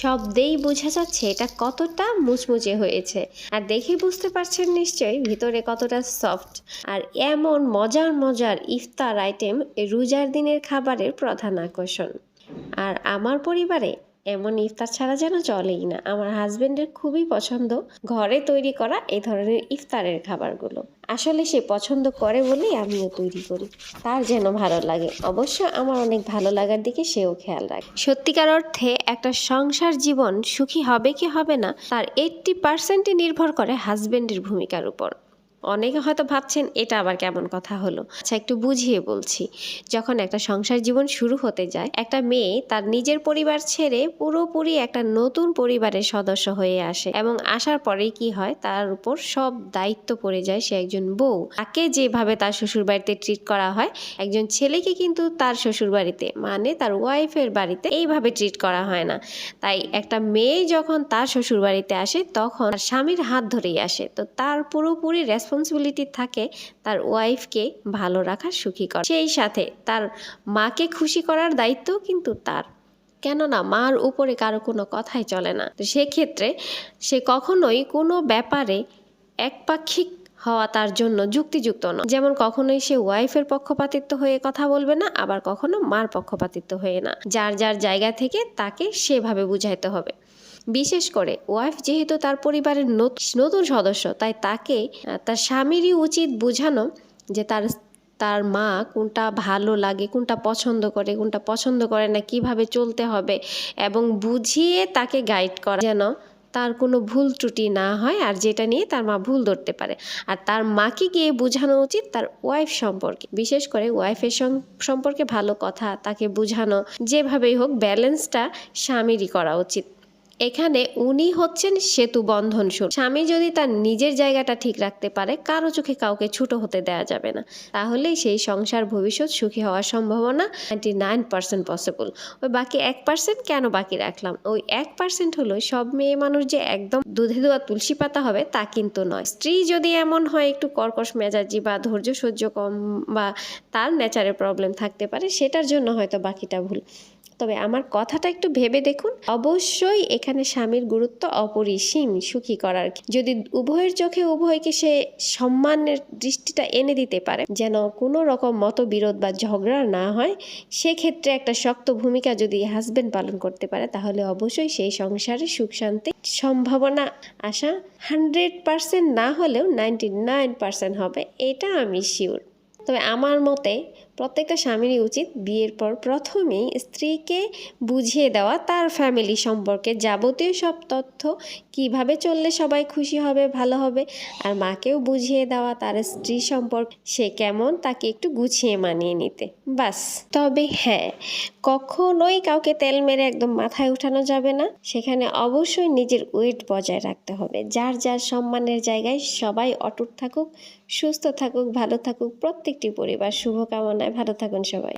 শব্দেই বোঝা যাচ্ছে এটা কতটা মুচমুচে হয়েছে। আর দেখে বুঝতে পারছেন নিশ্চয়ই ভিতরে কতটা সফট আর এমন মজার মজার ইফতার আইটেম রোজার দিনের খাবারের প্রধান আকর্ষণ। আর আমার পরিবারে এমন ইফতার ছাড়া যেন চলেই না। আমার হাজবেন্ডের খুবই পছন্দ ঘরে তৈরি করা এই ধরনের ইফতারের খাবারগুলো। আসলে সে পছন্দ করে বলেই আমিও তৈরি করি। তার যেন ভালো লাগে। অবশ্য আমার অনেক ভালো লাগার দিকে সেও খেয়াল রাখে। সত্যিকার অর্থে একটা সংসার জীবন সুখী হবে কি হবে না, তার এইট্টি পার্সেন্টই নির্ভর করে হাজবেন্ডের ভূমিকার উপর। অনেকে হয়তো ভাবছেন, এটা আবার কেমন কথা হলো? আচ্ছা একটু বুঝিয়ে বলছি। যখন একটা সংসার জীবন শুরু হতে যায়, একটা মেয়ে তার নিজের পরিবার ছেড়ে পুরোপুরি একটা নতুন পরিবারের সদস্য হয়ে আসে এবং আসার পরেই কি হয়, তার উপর সব দায়িত্ব পড়ে যায় সে একজন বউ। তাকে যেভাবে তার শ্বশুর বাড়িতে ট্রিট করা হয়, একজন ছেলেকে কিন্তু তার শ্বশুর বাড়িতে মানে তার ওয়াইফের বাড়িতে এইভাবে ট্রিট করা হয় না। তাই একটা মেয়ে যখন তার শ্বশুর বাড়িতে আসে, তখন তার স্বামীর হাত ধরেই আসে। তো তার পুরোপুরি রেসপন্সিবিলিটি থাকে তার ওয়াইফকে ভালো রাখা সুখী করা সেই সাথে তার মাকে খুশি করার দায়িত্ব কিন্তু তার। কেননা মার উপরে কারও কোনো কথাই চলে না। তো সেক্ষেত্রে সে কখনোই কোনো ব্যাপারে একপাক্ষিক হওয়া তার জন্য যুক্তিযুক্ত নয়। যেমন কখনোই সে ওয়াইফের পক্ষপাতিত্ব হয়ে কথা বলবে না, আবার কখনো মার পক্ষপাতিত্ব হয়ে না। যার যার জায়গা থেকে তাকে সেভাবে বুঝাইতে হবে। বিশেষ করে ওয়াইফ যেহেতু তার পরিবারের নত- নতুন সদস্য, তাই তাকে, তার স্বামীরই উচিত বোঝানো যে তার তার মা কোনটা ভালো লাগে, কোনটা পছন্দ করে, কোনটা পছন্দ করে না, কীভাবে চলতে হবে এবং বুঝিয়ে তাকে গাইড করা যেন তার কোনো ভুল ত্রুটি না হয় আর যেটা নিয়ে তার মা ভুল ধরতে পারে। আর তার মাকে গিয়ে বোঝানো উচিত তার ওয়াইফ সম্পর্কে। বিশেষ করে ওয়াইফের সম্পর্কে ভালো কথা, তাকে বোঝানো, যেভাবেই হোক ব্যালেন্সটা স্বামীরই করা উচিত। এখানে উনি হচ্ছেন সেতু বন্ধন সুর স্বামী যদি তার নিজের জায়গাটা ঠিক রাখতে পারে, কারও চোখে কাউকে ছোট হতে দেওয়া যাবে না। তাহলেই সেই সংসার ভবিষ্যৎ সুখী হওয়ার সম্ভাবনা নাইনটি নাইন পার্সেন্ট পসিবল ওই বাকি এক পার্সেন্ট কেন বাকি রাখলাম? ওই এক পার্সেন্ট হলো সব মেয়ে মানুষ যে একদম দুধে দোয়া তুলসী পাতা হবে, তা কিন্তু নয়। স্ত্রী যদি এমন হয়, একটু কর্কশ মেজাজি বা ধৈর্য সহ্য কম বা তার নেচারের প্রবলেম থাকতে পারে, সেটার জন্য হয়তো বাকিটা ভুল। তবে আমার কথাটা একটু ভেবে দেখুন। অবশ্যই এখানে স্বামীর গুরুত্ব অপরিসীম, সুখী করার। যদি উভয়ের চোখে উভয়কে সে সম্মানের দৃষ্টিটা এনে দিতে পারে, যেন কোনো রকম মতবিরোধ বা ঝগড়া না হয়, সেক্ষেত্রে একটা শক্ত ভূমিকা যদি হাজবেন্ড পালন করতে পারে, তাহলে অবশ্যই সেই সংসারে সুখ শান্তি সম্ভাবনা আসা হান্ড্রেড পার্সেন্ট না হলেও নাইনটি নাইন পার্সেন্ট হবে, এটা আমি শিওর তবে আমার মতে প্রত্যেকটা স্বামীরই উচিত বিয়ের পর প্রথমেই স্ত্রীকে বুঝিয়ে দেওয়া, তার ফ্যামিলি সম্পর্কে যাবতীয় সব তথ্য, কীভাবে চললে সবাই খুশি হবে, ভালো হবে, আর মাকেও বুঝিয়ে দেওয়া, তার স্ত্রী সম্পর্কে, সে কেমন, তাকে একটু গুছিয়ে মানিয়ে নিতে। বাস। তবে হ্যাঁ কখনোই কাউকে তেল মেরে একদম মাথায় উঠানো যাবে না। সেখানে অবশ্যই নিজের ওয়েট বজায় রাখতে হবে। যার যার সম্মানের জায়গায় সবাই অটুট থাকুক, সুস্থ থাকুক, ভালো থাকুক, প্রত্যেকটি পরিবার শুভকামনায় ভালো থাকুন সবাই।